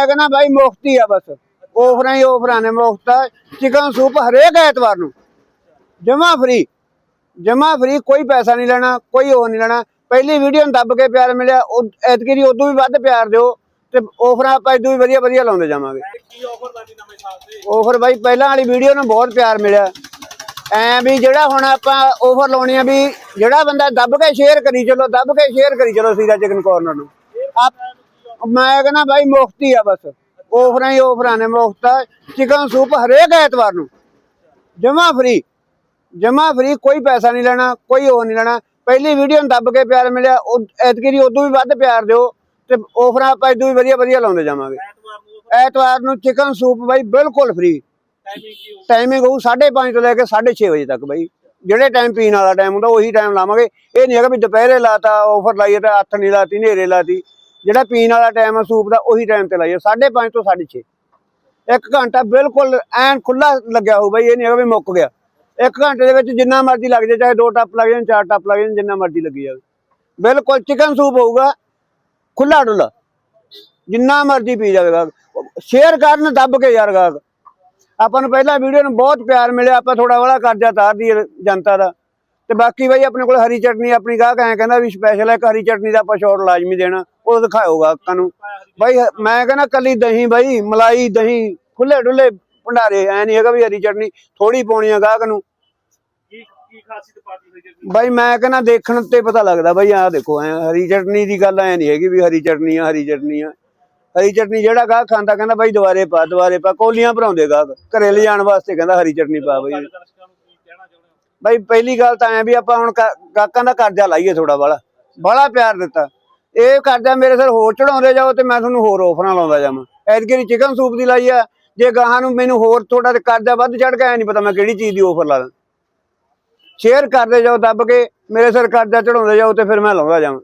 ਮੈਂ ਕਹਿੰਦਾ ਬਾਈ ਮੁਫਤੀ ਆ ਬਸ। ਆਫਰਾਂ ਹੀ ਆਫਰਾਂ ਨੇ ਮੁਫਤ ਆ। ਚਿਕਨ ਸੂਪ ਹਰੇਕ ਐਤਵਾਰ ਨੂੰ। ਜਮਾ ਫ੍ਰੀ ਜਮਾ ਫ੍ਰੀ ਕੋਈ ਪੈਸਾ ਨਹੀਂ ਲੈਣਾ, ਕੋਈ ਉਹ ਨਹੀਂ ਲੈਣਾ। ਪਹਿਲੀ ਵੀਡੀਓ ਨੂੰ ਦੱਬ ਕੇ ਪਿਆਰ ਮਿਲਿਆ ਐਤਕੀ ਉਦੋਂ ਵੀ ਵੱਧ ਪਿਆਰ ਦਿਓ ਤੇ ਆਫਰਾਂ ਆਪਾਂ ਇਦੋਂ ਵੀ ਵਧੀਆ ਵਧੀਆ ਲਾਉਂਦੇ ਜਾਵਾਂਗੇ। ਕੀ ਆਫਰ ਦਾ ਨਵੇਂ ਸਾਲ ਤੇ ਆਫਰ ਬਾਈ, ਪਹਿਲਾਂ ਵਾਲੀ ਵੀਡੀਓ ਨੂੰ ਬਹੁਤ ਪਿਆਰ ਮਿਲਿਆ। ਐ ਵੀ ਜਿਹੜਾ ਹੁਣ ਆਪਾਂ ਆਫਰ ਲਾਉਣੀ ਆ ਵੀ ਜਿਹੜਾ ਬੰਦਾ ਦੱਬ ਕੇ ਸ਼ੇਅਰ ਕਰੀ, ਚਲੋ ਦੱਬ ਕੇ ਸ਼ੇਅਰ ਕਰੀ, ਚਲੋ ਸੀਰਾ ਚਿਕਨ ਕੋਰਨਰ ਨੂੰ। ਆਪ- ਮੈਂ ਕਹਿੰਦਾ ਬਾਈ ਹੀ ਆ ਬਸ। ਆਫਰਾਂ ਹੀ ਆਫਰਾਂ ਨੇ, ਮੁਫਤ ਆ। ਚਿਕਨ ਸੂਪ ਹਰੇਕ ਐਤਵਾਰ ਨੂੰ। ਜਮਾ ਫਰੀ ਜਮਾ ਫਰੀ ਕੋਈ ਪੈਸਾ ਨਹੀਂ ਲੈਣਾ, ਕੋਈ ਉਹ ਨਹੀਂ ਲੈਣਾ। ਪਹਿਲੀ ਵੀਡੀਓ ਨੂੰ ਦੱਬ ਕੇ ਪਿਆਰ ਮਿਲਿਆ ਐਤਕੀ ਦੀ ਉਦੋਂ ਵੀ ਵੱਧ ਪਿਆਰ ਦਿਓ ਤੇ ਆਫਰਾਂ ਆਪਾਂ ਇਦੋਂ ਵੀ ਵਧੀਆ ਵਧੀਆ ਲਾਉਂਦੇ ਜਾਵਾਂਗੇ। ਐਤਵਾਰ ਨੂੰ ਚਿਕਨ ਸੂਪ ਬਾਈ ਬਿਲਕੁਲ ਫ੍ਰੀ ਟਾਈਮਿੰਗ ਕੀ ਹੋਊ ਟਾਈਮਿੰਗ ਹੋਊ 5:30 ਤੋਂ ਲੈ ਕੇ 6:30 ਵਜੇ ਤੱਕ ਬਾਈ। ਜਿਹੜੇ ਟਾਈਮ ਪੀਣ ਵਾਲਾ ਟਾਈਮ ਹੁੰਦਾ, ਉਹੀ ਟਾਈਮ ਲਾਵਾਂਗੇ। ਇਹ ਨਹੀਂ ਹੈਗਾ ਵੀ ਦੁਪਹਿਰੇ ਲਾਤਾ ਆਫਰ ਲਾਈਏ ਤਾਂ ਹੱਥ ਨਹੀਂ ਲਾਤੀ, ਹਨੇਰੇ ਲਾਤੀ। ਜਿਹੜਾ ਪੀਣ ਵਾਲਾ ਟਾਈਮ ਆ, ਸੂਪ ਦਾ, ਉਹੀ ਟਾਈਮ ਤੇ ਲਾਈਏ 5:30 ਤੋਂ 6:30 ਇੱਕ ਘੰਟਾ ਬਿਲਕੁਲ ਐਨ ਖੁੱਲਾ ਲੱਗਿਆ ਹੋਊ ਬਾਈ, ਇਹ ਨਹੀਂ ਹੈਗਾ ਵੀ ਮੁੱਕ ਗਿਆ। ਇੱਕ ਘੰਟੇ ਦੇ ਵਿੱਚ ਜਿੰਨਾ ਮਰਜ਼ੀ ਲੱਗ ਜਾਏ, ਚਾਹੇ ਦੋ ਟੱਪ ਲੱਗ ਜਾਣ, ਚਾਰ ਟੱਪ ਲੱਗ ਜਾਣ, ਜਿੰਨਾ ਮਰਜ਼ੀ ਲੱਗੀ ਜਾਵੇ। ਬਿਲਕੁਲ ਚਿਕਨ ਸੂਪ ਹੋਊਗਾ ਖੁੱਲਾ ਡੁੱਲਾ ਜਿੰਨਾ ਮਰਜ਼ੀ ਪੀ ਜਾਵੇਗਾ ਸ਼ੇਅਰ ਕਰਨ ਦੱਬ ਕੇ ਯਾਰ ਗਾਹਕ। ਆਪਾਂ ਨੂੰ ਪਹਿਲਾਂ ਵੀਡੀਓ ਨੂੰ ਬਹੁਤ ਪਿਆਰ ਮਿਲਿਆ, ਆਪਾਂ ਥੋੜਾ ਵਾਲਾ ਕਰਜ਼ਾ ਤਾਰਦੀ ਜਨਤਾ ਦਾ। ਤੇ ਬਾਕੀ ਬਾਈ, ਆਪਣੇ ਕੋਲ ਹਰੀ ਚਟਨੀ, ਆਪਣੀ ਗਾਹਕ ਐਂ ਕਹਿੰਦਾ ਵੀ ਸਪੈਸ਼ਲ ਹੈ ਇੱਕ ਹਰੀ ਚਟਨੀ ਦਾ ਆਪਾਂ ਸ਼ੋਰ ਲਾਜ਼ਮੀ ਦੇਣਾ। ਉਹ ਦਿਖਾਓ ਗਾਹਕਾਂ ਨੂੰ। ਬਾਈ, ਮੈਂ ਕਹਿੰਦਾ ਕੱਲੀ ਦਹੀਂ ਬਾਈ, ਮਲਾਈ, ਦਹੀਂ, ਖੁੱਲੇ ਡੁੱਲੇ ਭੰਡਾਰੇ, ਐ ਨਹੀਂ ਹੈਗਾ ਵੀ ਹਰੀ ਚਟਨੀ ਥੋੜੀ ਪਾਉਣੀ ਆ ਗਾਹਕ ਨੂੰ। ਬਾਈ, ਮੈਂ ਕਹਿੰਦਾ ਦੇਖਣ ਤੇ ਪਤਾ ਲੱਗਦਾ ਬਾਈ, ਆਹ ਦੇਖੋ, ਐ ਹਰੀ ਚਟਨੀ ਦੀ ਗੱਲ ਐ ਨਹੀਂ ਹੈਗੀ ਵੀ ਹਰੀ ਚਟਨੀ ਆ, ਹਰੀ ਚਟਨੀ ਆ। ਹਰੀ ਚਟਨੀ ਜਿਹੜਾ ਗਾਹਕ ਖਾਂਦਾ, ਕਹਿੰਦਾ ਬਾਈ ਦੁਬਾਰੇ ਪਾ ਦੁਬਾਰੇ ਪਾ, ਕੋਲੀਆਂ ਭਰਾਉਂਦੇ ਗਾਹਕ, ਘਰੇ ਲਿਜਾਣ ਵਾਸਤੇ ਕਹਿੰਦਾ ਹਰੀ ਚਟਨੀ ਪਾ ਬਾਈ। ਬਾਈ, ਪਹਿਲੀ ਗੱਲ ਤਾਂ ਐ ਵੀ ਆਪਾਂ ਹੁਣ ਗਾਹਕਾਂ ਦਾ ਕਰਜ਼ਾ ਲਾਈਏ ਥੋੜਾ ਬਾਲਾ ਬਾਲਾ ਪਿਆਰ ਦਿੱਤਾ। ਇਹ ਕਰਜ਼ਾ ਮੇਰੇ ਸਿਰ ਹੋਰ ਚੜਾਉਂਦੇ ਜਾਓ ਤੇ ਮੈਂ ਤੁਹਾਨੂੰ ਹੋਰ ਆਫਰਾਂ ਲਾਉਂਦਾ ਜਾਵਾਂ। ਐਤਕੀ ਚਿਕਨ ਸੂਪ ਦੀ ਲਾਈ ਆ। ਜੇ ਗਾਹਾਂ ਨੂੰ ਮੈਨੂੰ ਹੋਰ ਥੋੜਾ ਤੇ ਕਰਜ਼ਾ ਵੱਧ ਚੜ ਗਿਆ ਨਹੀਂ ਪਤਾ ਮੈਂ ਕਿਹੜੀ ਚੀਜ਼ ਦੀ ਆਫਰ ਲਾ ਦਾਂ ਸ਼ੇਅਰ ਕਰਦੇ ਜਾਓ, ਦੱਬ ਕੇ ਮੇਰੇ ਸਿਰ ਕਰਜ਼ਾ ਚੜਾਉਂਦੇ ਜਾਓ ਤੇ ਫਿਰ ਮੈਂ ਲਾਉਂਦਾ ਜਾਵਾਂ।